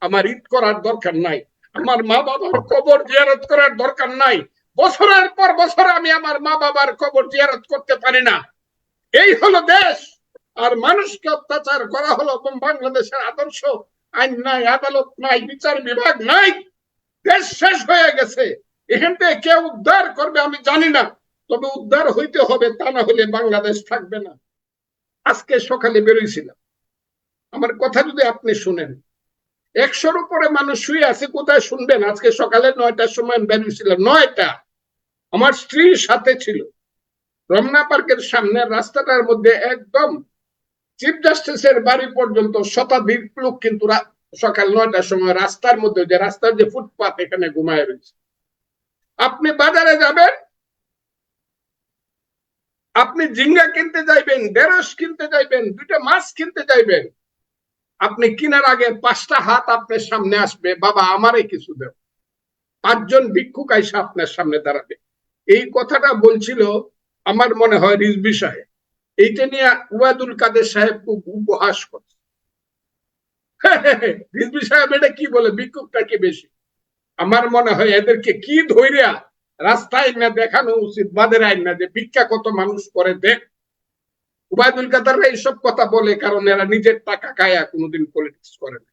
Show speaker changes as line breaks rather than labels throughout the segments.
আমার ঈদ করার দরকার নাই। আমার মা বাবার কবর জিয়ারত করার দরকার নাই। বছরের পর বছর আমি আমার মা বাবার কবর জিয়ারত করতে পারি না। এই হলো দেশ। আর মানুষকে অত্যাচার করা হলো বাংলাদেশের আদর্শ। আইন নাই, আদালত নাই, বিচার বিভাগ নাই। দেশ শেষ হয়ে গেছে। এখান থেকে কে উদ্ধার করবে আমি জানি না। তবে উদ্ধার হইতে হবে, তা না হলে বাংলাদেশ থাকবে না। আজকে সকালে বেরোইছিলাম। আমার কথা যদি আপনি শুনেন একশোর উপরে মানুষ শুয়ে আছে, কোথায় শুনবেন? আজকে সকালে নয়টার সময় বেরিয়েছিলাম। নয়টা। আমার স্ত্রীর সাথে ছিল। রমনা পার্কের সামনে, রাস্তাটার মধ্যে একদম চিফ জাস্টিসের বাড়ি পর্যন্ত শতাধিক লোক কিন্তু সকাল নয়টার সময় রাস্তার মধ্যে, যে রাস্তার যে ফুটপাত এখানে ঘুমায় রয়েছে। আপনি বাজারে যাবেন, আপনি জিঙ্গা কিনতে যাইবেন, ঢেঁড়স কিনতে যাইবেন, দুইটা মাছ কিনতে যাইবেন আপনি কিনার আগে পাঁচটা হাত আপনার সামনে আসবে, বাবা, আমারে কিছু দেও। পাঁচজন ভিক্ষুক আইসা আপনার সামনে দাঁড়াবে। এই কথাটা বলছিল আমার মনে হয় রিজবি সাহেব। এইটা নিয়ে উবায়দুল কাদের সাহেব খুব উপহাস করছে। রিজবি সাহেব, এটা কি বলে? ভিক্ষুকটা কি বেশি? আমার মনে হয় এদেরকে কি ধৈর্যা রাস্তায় না দেখানো উচিত বাদের আইন না যে ভিক্ষা কত মানুষ করে দেখ। উবায়দুল কাদাররা এইসব কথা বলে কারণ এরা নিজের টাকা খায়া কোনোদিন পলিটিক্স করে না।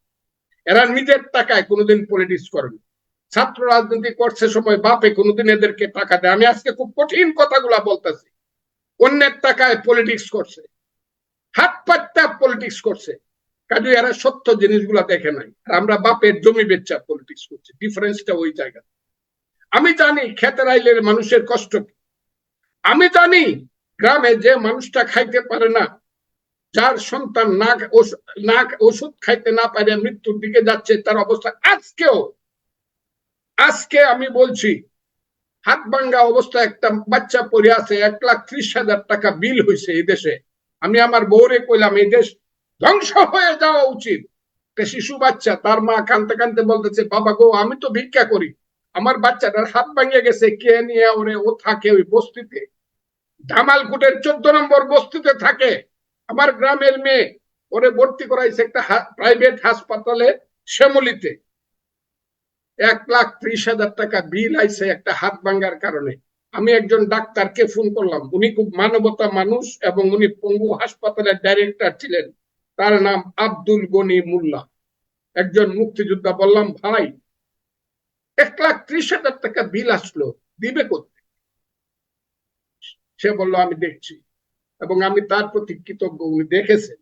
এরা নিজের টাকায় কোনোদিন পলিটিক্স করে না। ছাত্র রাজনীতি করছে সময় বাপে কোনোদিন এদেরকে টাকা দেয়। আমি আজকে খুব কঠিন কথাগুলা বলতেছি। অন্যের টাকায় পলিটিক্স করছে। হাত পাত্তা পলিটিক্স করছে। কাজে, এরা সত্য জিনিসগুলা দেখে নাই। আর আমরা বাপের জমি বেচা পলিটিক্স করছি। ডিফারেন্সটা ওই জায়গা আমি জানি খেতের আইলের মানুষের কষ্ট আমি জানি গ্রামে যে মানুষটা খাইতে পারে না, যার সন্তান না ওষ- না ওষুধ খাইতে না পারে, মৃত্যুর দিকে যাচ্ছে, তার অবস্থা আজকেও। আজকে আমি বলছি, হাত ভাঙ্গা অবস্থা একটা বাচ্চা পড়ে আছে, এক লাখ ত্রিশ হাজার টাকা বিল হয়েছে এই দেশে। আমি আমার বউরে কইলাম, এই দেশ ধ্বংস হয়ে যাওয়া উচিত। শিশু বাচ্চা, তার মা কানতে কানতে বলতেছে, বাবা গো, আমি তো ভিক্ষা করি। আমার বাচ্চাটার হাত ভাঙিয়ে গেছে, কে নিয়ে ওরে ও থাকে ওই বস্তিতে। জামালকুটের চোদ্দ নম্বর বস্তিতে থাকে। আমার গ্রামের মেয়ে, ওরে ভর্তি করাইছে একটা প্রাইভেট হাসপাতালে শ্যামলিতে। এক লাখ ত্রিশ হাজার টাকা বিল আইছে একটা হাত ভাঙ্গার কারণে। আমি একজন ডাক্তারকে ফোন করলাম। উনি খুব মানবতা মানুষ এবং উনি পঙ্গু হাসপাতালের ডাইরেক্টর ছিলেন। তার নাম আব্দুল গনি মোল্লা। একজন মুক্তিযোদ্ধা বললাম, ভাই, এক লাখ ত্রিশ হাজার টাকা বিল আসলো। দিবে করতে সে বলল, আমি দেখছি। এবং আমি তার প্রতি কৃতজ্ঞ, উনি দেখেছেন।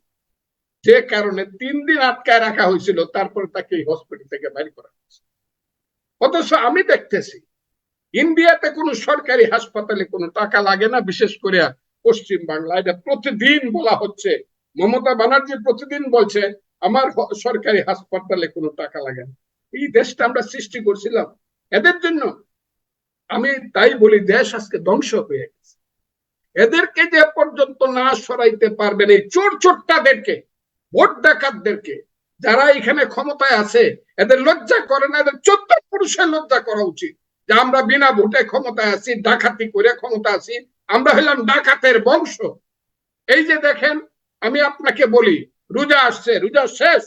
যে কারণে তিন দিন আটকায় রাখা হয়েছিল, তারপরে তাকে এই হসপিটাল থেকে বাইর করা হয়েছে। অথচ আমি দেখতেছি, ইন্ডিয়াতে কোনো সরকারি হাসপাতালে কোনো টাকা লাগে না, বিশেষ করে পশ্চিম বাংলা। এটা প্রতিদিন বলা হচ্ছে। মমতা ব্যানার্জি প্রতিদিন বলছে, আমার সরকারি হাসপাতালে কোনো টাকা লাগে না। এই দেশটা আমরা সৃষ্টি করছিলাম। এদের জন্য আমি তাই বলি, দেশ আজকে ধ্বংস হয়ে গেছে। এদেরকে যে পর্যন্ত না সরাইতে পারবেন, এই চোর চোরটাদেরকে ভোট ডাকাতদেরকে যারা এখানে ক্ষমতায় আছে, এদের লজ্জা করে না, এদের চোদ্দ পুরুষের লজ্জা করা উচিত যে আমরা বিনা ভোটে ক্ষমতায় আছি, ডাকাতি করে ক্ষমতা আছি, আমরা হইলাম ডাকাতের বংশ। এই যে দেখেন, আমি আপনাকে বলি, রোজা আসছে, রোজা শেষ।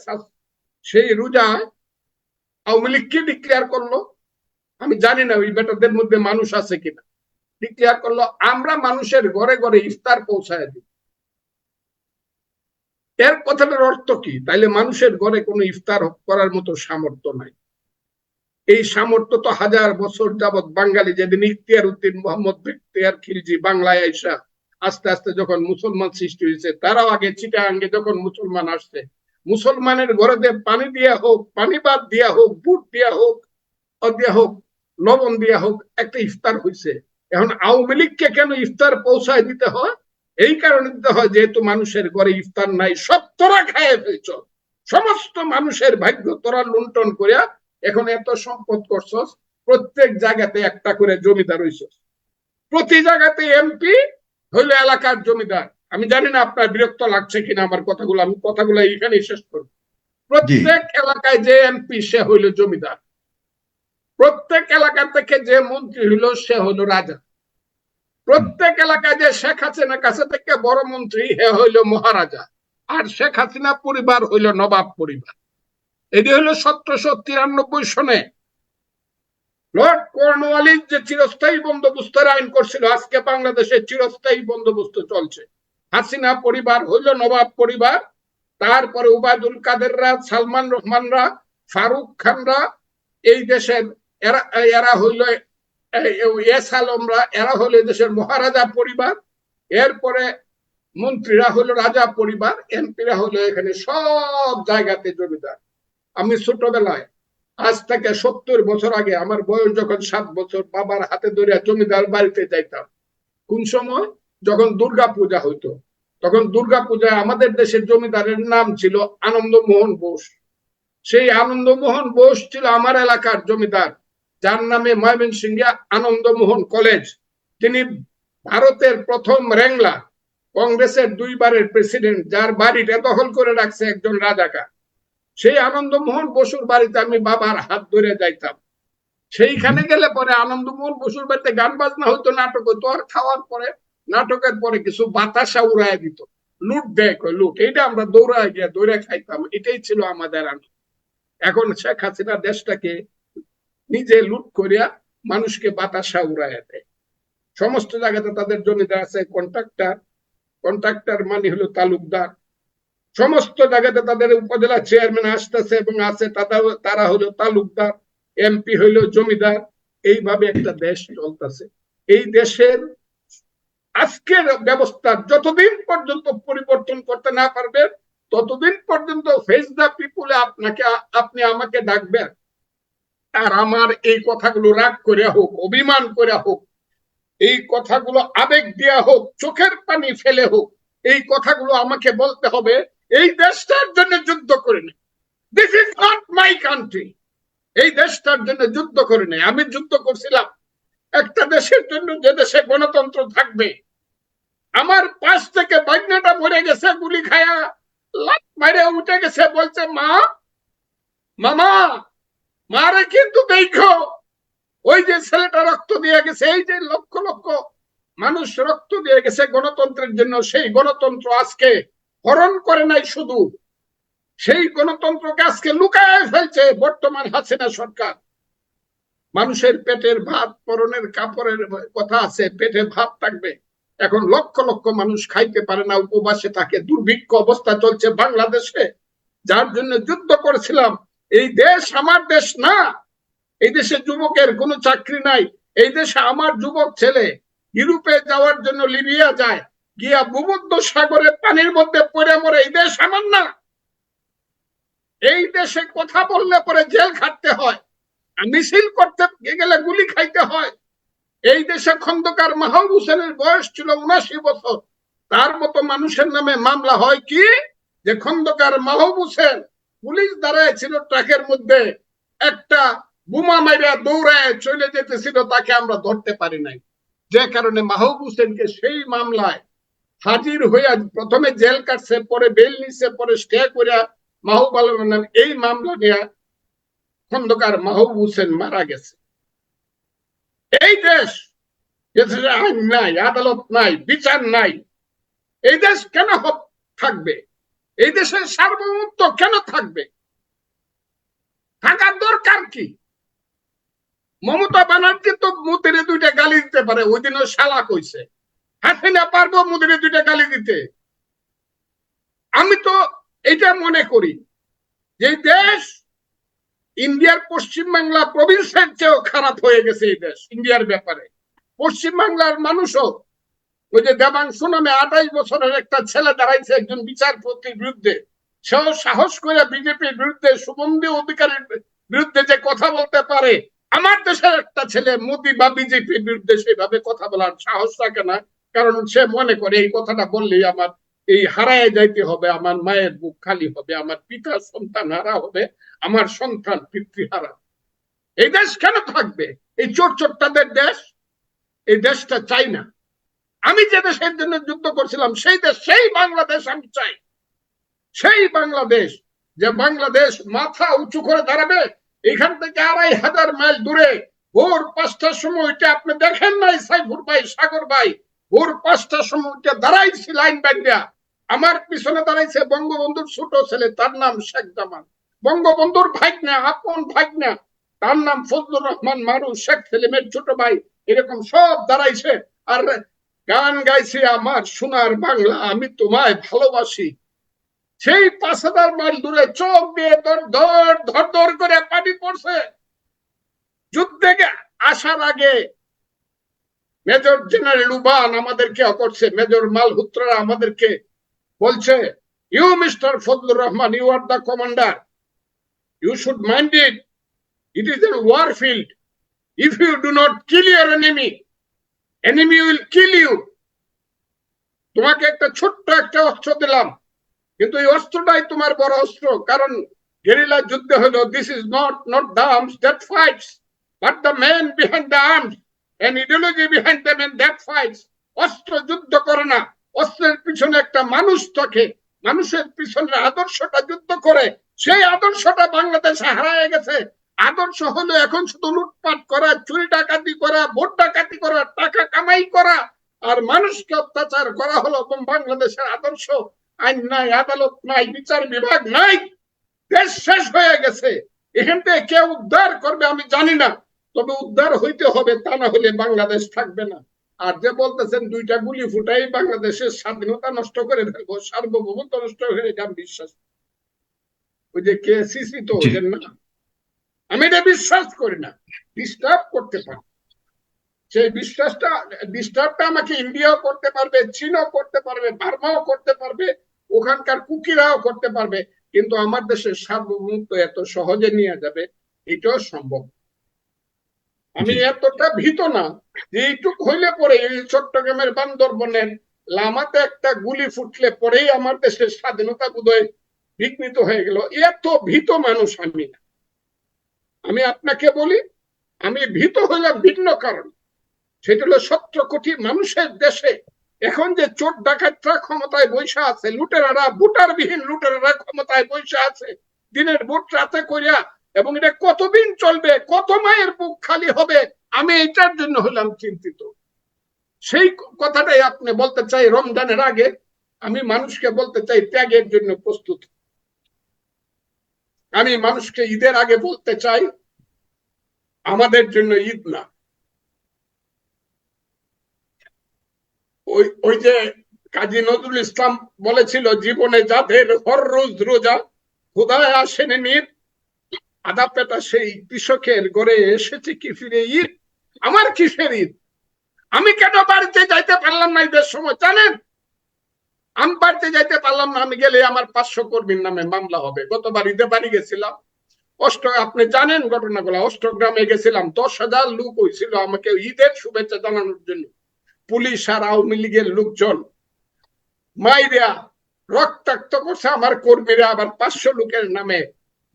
সেই রোজা আওয়ামী লীগ কি ডিক্লেয়ার করল? আমি জানি না, ওই বেটাদের মধ্যে মানুষ আছে কিনা। ডিক্লেয়ার করল, আমরা মানুষের ঘরে ঘরে ইফতার পৌঁছায় দিই। এর কথাটার অর্থ কি? তাইলে মানুষের ঘরে কোনো ইফতার করার মতো সামর্থ্য নাই। এই সামর্থ্য তো হাজার বছর যাবৎ বাঙালি যেদিন ইখতিয়ার উদ্দিন মোহাম্মদ ইখতিয়ার খিলজি বাংলায় আইসা আস্তে আস্তে যখন মুসলমান সৃষ্টি হয়েছে তারাও আগে চিটাঙ্গে যখন মুসলমান আসছে, মুসলমানের ঘরেতে পানি দিয়া হোক, পানি বাদ দিয়া হোক, বুট দিয়া হোক ও দিয়া হোক, লবণ দিয়া হোক, একটা ইফতার হয়েছে এখন আওয়ামী লীগকে কেন ইফতার পৌঁছায় দিতে হয়? এই কারণে দিতে হয় যেহেতু মানুষের ঘরে ইফতার নাই সব তোরা খায় ফেলছ সমস্ত মানুষের ভাগ্য তোরা লুণ্ঠন করিয়া এখন এত সম্পদ করছস প্রত্যেক জায়গাতে একটা করে জমিদার হইছস। প্রতি জায়গাতে এমপি হইল এলাকার জমিদার। আমি জানি না আপনার বিরক্ত লাগছে কিনা আমার কথাগুলো আমি কথাগুলো এখানেই শেষ করব। প্রত্যেক এলাকায় যে এমপি সে হইল জমিদার। প্রত্যেক এলাকা থেকে যে মন্ত্রী হইল, সে হইল রাজা। প্রত্যেক এলাকায় যে শেখ হাসিনা কাছে থেকে বড় মন্ত্রী, হে হইল মহারাজা। আর শেখ হাসিনা পরিবার হইল নবাব পরিবার। এটি হলো সতেরোশো তিরানব্বই সনে লর্ড কর্নওয়ালিস যে চিরস্থায়ী বন্দোবস্তের আইন করছিল, আজকে বাংলাদেশে চিরস্থায়ী বন্দোবস্ত চলছে। হাসিনা পরিবার হইল নবাব পরিবার, তারপরে উবায়দুল কাদেররা, সালমান রহমানরা, ফারুক খানরা, এই দেশের এরা এরা হইল এস আলমরা, এরা এই দেশের মহারাজা পরিবার, এরপরে মন্ত্রীরা হলো রাজা পরিবার, এমপিরা হলো এখানে সব জায়গাতে জমিদার। আমি ছোটবেলায়, আজ থেকে সত্তর বছর আগে, আমার বয়স যখন সাত বছর, বাবার হাতে ধরে জমিদার বাড়িতে যাইতাম। কোন সময়? যখন দুর্গা পূজা হইতো। তখন দুর্গা পূজায় আমাদের দেশের জমিদারের নাম ছিল আনন্দমোহন বোস। সেই আনন্দমোহন বোস ছিল আমার এলাকার জমিদার। যার নামে ময়মনসিংহে আনন্দমোহন কলেজ। তিনি ভারতের প্রথম রেংলা কংগ্রেসের দুইবারের প্রেসিডেন্ট, যার বাড়িটা দখল করে রাখছে একজন রাজাকার। সেই আনন্দমোহন বসুর বাড়িতে আমি বাবার হাত ধরে যাইতাম। সেইখানে গেলে পরে আনন্দমোহন বসুর বাড়িতে গান বাজনা হতো নাটক হইতো। আর খাওয়ার পরে, নাটকের পরে কিছু বাতাসা উড়ায় দিত। লুট দেয় লুট, এইটা আমরা দৌড়ায় গিয়ে দৌড়ে খাইতাম, এটাই ছিল আমাদের আনন্দ। এখন শেখ হাসিনা দেশটাকে নিজে লুট করিয়া মানুষকে বাতাসা উড়াইয়া দেয়। সমস্ত জায়গাতে তাদের জমিদার আছে কন্ট্রাক্টর কন্ট্রাক্টর মানে হলো তালুকদার। সমস্ত জায়গাতে তাদের উপজেলা চেয়ারম্যান আসতেছে এবং আছে তারা হলো তালুকদার। এমপি হইল জমিদার। এইভাবে একটা দেশ চলতেছে। এই দেশের আজকের ব্যবস্থা যতদিন পর্যন্ত পরিবর্তন করতে না পারবে, ততদিন পর্যন্ত ফেস দ্য পিপুলে আপনাকে, আপনি আমাকে ডাকবেন। আর আমার এই কথাগুলো রাগ করে হোক, অভিমান করে হোক, এই কথাগুলো আবেগ দেয়া হোক, চোখের পানি ফেলে হোক, এই কথাগুলো আমাকে বলতে হবে, এই দেশটার জন্য যুদ্ধ করে নেই this is not my country এই দেশটার জন্য যুদ্ধ করে নেই আমি যুদ্ধ করছিলাম। একটা দেশের জন্য যে দেশে গণতন্ত্র থাকবে। আমার পাশ থেকে বাগনাটা মরে গেছে, গুলি খায়া লাত মারে উঠে গেছে, বলছে, মা, মামা মারে কিন্তু দেখো, ওই যে ছেলেটা রক্ত দিয়ে গেছে, এই যে লক্ষ লক্ষ মানুষ রক্ত দিয়ে গেছে গণতন্ত্রের জন্য, সেই গণতন্ত্র আজকে হরণ করে নাই শুধু। সেই গণতন্ত্রকে আজকে লুকায় ফেলছে বর্তমান হাসিনা সরকার। মানুষের পেটের ভাত, পরনের কাপড়ের কথা আছে, পেটে ভাত থাকবে। এখন লক্ষ লক্ষ মানুষ খাইতে পারে না, উপবাসে থাকে, দুর্ভিক্ষ অবস্থা চলছে বাংলাদেশে। যার জন্য যুদ্ধ করেছিলাম এই দেশ আমার দেশ না। এই দেশে যুবকের কোনো চাকরি নাই। এই দেশে আমার যুবক ছেলে ইউরোপে যাওয়ার জন্য লিবিয়া যায়, গিয়া ভূমধ্য সাগরে পানির মধ্যে পড়ে মরে, এই দেশ আমার না। এই দেশে কথা বললে পরে জেল খাটতে হয় মিছিল করতে গেলে গুলি খাইতে হয়। এই দেশে খন্দকার মাহবুব হোসেনের বয়স ছিল উনাশি বছর। তার মতো মানুষের নামে মামলা হয় কি? যে খন্দকার মাহবুব হোসেন পুলিশ দাঁড়ায় ছিল ট্রাকের মধ্যে। একটা বোমা মাইরা দৌড়ায় চলে যেতেছিল, তাকে আমরা ধরতে পারি নাই। যে কারণে মাহবুব হোসেনকে সেই মামলায় হাজির হইয়া প্রথমে জেল কাটছে, পরে বেল নিছে, পরে স্টে করিয়া মাহবুব আলম এই মামলা নিয়ে খন্দকার মাহবুব হোসেন মারা গেছে। এই দেশ আইন নাই, আদালত নাই, বিচার নাই, এই দেশ কেন থাকবে? এই দেশের সার্বভৌমত্ব কেন থাকবে? থাকার দরকার কি? মমতা ব্যানার্জি তো মুদিরে দুইটা গালি দিতে পারে ওই দিনও শালা কইছে। হাসিনা পারব মুদিরে দুইটা গালি দিতে। আমি তো এটা মনে করি, যে দেশ ইন্ডিয়ার পশ্চিম বাংলা প্রভিন্সের চেয়েও খারাপ হয়ে গেছে এই দেশ, ইন্ডিয়ার ব্যাপারে। পশ্চিম বাংলার মানুষও ওই যে দেবাংশু নামে আঠাইশ বছরের একটা ছেলে দাঁড়াইছে একজন বিচারপতির বিরুদ্ধে। সেও সাহস করে বিজেপির বিরুদ্ধে সুগন্ধি অধিকারীর বিরুদ্ধে যে কথা বলতে পারে, আমার দেশের একটা ছেলে মোদী বা বিজেপির বিরুদ্ধে সেভাবে কথা বলার সাহস রাখে না, কারণ সে মনে করে এই কথাটা বললেই আমার এই হারায় যাইতে হবে, আমার মায়ের বুক খালি হবে, আমার পিতা সন্তান হারা হবে, আমার সন্তান পিতৃহারা এই দেশ কেন থাকবে? এই চোর চোরটাদের দেশ, এই দেশটা চাই না। আমি যে দেশের জন্য যুদ্ধ করছিলাম, সেই দেশ, সেই বাংলাদেশ আমি চাই। সেই বাংলাদেশ, যে বাংলাদেশ মাথা উঁচু করে দাঁড়াবে, এখান থেকে আড়াই হাজার মাইল দূরে ভোর পাঁচটার সময় আপনি দেখেন নাই সাইফুর ভাই, সাগর ভাই, ভোর পাঁচটার সময় দাঁড়াইছি লাইন ব্যান্ডিয়া আমার পিছনে দাঁড়াইছে বঙ্গবন্ধুর ছোট ছেলে, তার নাম শেখ জামান বঙ্গবন্ধুর ভাগনা আপন ভাগনা তার নাম ফজলুর রহমান মারু, শেখ সেলিমের ছোট ভাই, এরকম সব দাঁড়াইছে। আর গান গাইছে আমার সোনার বাংলা, আমি তোমায় ভালোবাসি। সেই পাঁচ হাজার মাইল দূরে চোখ দিয়ে ধর ধর ধর ধর করে পানি পড়ছে। যুদ্ধে আসার আগে মেজর জেনারেল উবান আমাদেরকে করছে, মেজর মালহুত্রা আমাদেরকে বলছে you mister Fazlur Rahman you are the commander you should mind it it is a war field if you do not kill your enemy enemy will kill you তোমাকে একটা ছোট্ট একটা অস্ত্র দিলাম। কিন্তু এই অস্ত্রটাই তোমার বড় অস্ত্র। কারণ গেরিলা যুদ্ধ হলো this is not not the arms that fights but the man behind the arms and ideology behind the man that fights অস্ত্র যুদ্ধ করে না। অস্ত্রের পিছনে একটা মানুষ থাকে। মানুষের পিছনে আদর্শটা যুদ্ধ করে। সেই আদর্শটা বাংলাদেশে হারায় গেছে। আদর্শ হলো এখন শুধু লুটপাট করা চুরি ডাকাতি করা ভোট ডাকাতি করা টাকা কামাই করা। আর মানুষকে অত্যাচার করা হলো বাংলাদেশের আদর্শ। আইন নাই আদালত নাই বিচার বিভাগ নাই। দেশ শেষ হয়ে গেছে। এখান থেকে কে উদ্ধার করবে আমি জানি না। তবে উদ্ধার হইতে হবে তা না হলে বাংলাদেশ থাকবে না। আর যে বলতেছেন দুইটা গুলি ফুটাই বাংলাদেশের স্বাধীনতা নষ্ট করে ফেলব সার্বভৌমত্ব নষ্ট করে এটা বিশ্বাস ওই যে কে সিসি তো না। আমি এটা বিশ্বাস করি না। ডিস্টার্ব করতে পারি। সেই বিশ্বাসটা ডিস্টার্বটা আমাকে ইন্ডিয়াও করতে পারবে চীনও করতে পারবে বার্মাও করতে পারবে ওখানকার কুকিরাও করতে পারবে কিন্তু আমার দেশের সার্বভৌমত্ব এত সহজে নিয়ে যাবে এটাও সম্ভব আমি এতটা ভীত না যে এইটুক হইলে পরে এই চট্টগ্রামের বান্দরবনের লামাতে একটা গুলি ফুটলে পরেই আমার দেশের স্বাধীনতা বোধহয় বিঘ্নিত হয়ে গেল। এত ভীত মানুষ আমি না। আমি আপনাকে বলি, আমি ভীত হইলাম ভিন্ন কারণ। সেটা হলো সতেরো কোটি মানুষের দেশে এখন যে চোর ডাকাতরা ক্ষমতায় বৈশা আছে, লুটেরারা, বুটারবিহীন লুটেরারা ক্ষমতায় বৈশা আছে, দিনের ভোট রাতে করিয়া এবং এটা কতদিন চলবে, কত মায়ের বুক খালি হবে, আমি এটার জন্য হলাম চিন্তিত। সেই কথাটাই আপনি বলতে চাই, রমজানের আগে আমি মানুষকে বলতে চাই, ত্যাগের জন্য প্রস্তুত। আমি মানুষকে ঈদের আগে বলতে চাই, আমাদের জন্য ঈদ না। ওই ওই যে কাজী নজরুল ইসলাম বলেছিল, জীবনে যাদের হর রোজ রোজা, খোদায় আসেন নির আদা পেটা সেই কৃষকের গড়ে এসেছে কি ফিরে ঈদ? আমার কিসের ঈদ? আমি কেন বাড়িতে যাইতে পারলাম না ঈদের সময়, জানেন? আমি বাড়িতে যাইতে পারলাম না, আমি গেলে আমার পাঁচশো কর্মীর নামে মামলা হবে। গতবার ঈদে বাড়ি গেছিলাম। অষ্ট আপনি জানেন ঘটনাগুলো, অষ্টগ্রামে গেছিলাম, দশ হাজার লোক হয়েছিল আমাকে ঈদের শুভেচ্ছা জানানোর জন্য। পুলিশ আর আওয়ামী লীগের লোকজন মাইরা রক্তাক্ত করছে, আমার কর্মীরা আবার পাঁচশো লোকের নামে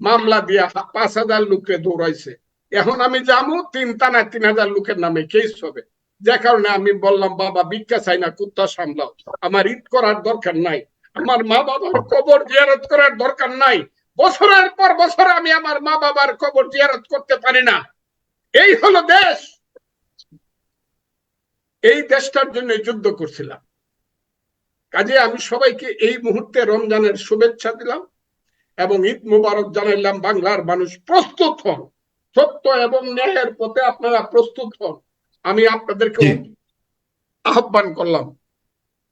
মামলা দিয়া পাঁচ হাজার লোককে দৌড়াইছে। এখন আমি যাব, তিন টানা তিন হাজার লোকের নামে কেস হবে। যে কারণে আমি বললাম, বাবা, ভিক্ষা চাই না, কুত্তা সামলাও। আমার ঈদ করার দরকার নাই। আমার মা বাবার কবর জিয়ারত করার দরকার নাই। বছরের পর বছর আমি আমার মা বাবার কবর জিয়ারত করতে পারি না। এই হলো দেশ। এই দেশটার জন্য যুদ্ধ করছিলাম। কাজে আমি সবাইকে এই মুহূর্তে রমজানের শুভেচ্ছা দিলাম এবং ঈদ মুবারক জানাইলাম, বাংলার মানুষ প্রস্তুত হন। সত্য এবং ন্যায়ের পথে আপনারা প্রস্তুত হন। আমি আপনাদেরকে আহ্বান করলাম।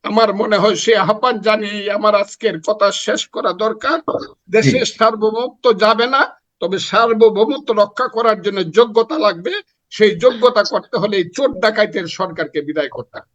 আমার মনে হয় সে আহ্বান জানিয়ে আমার আজকের কথা শেষ করা দরকার। দেশের সার্বভৌমত্ব যাবে না তবে সার্বভৌমত্ব রক্ষা করার জন্য যোগ্যতা লাগবে। সেই যোগ্যতা করতে হলে চোট চোর ডাকাইতের সরকারকে বিদায় করতে।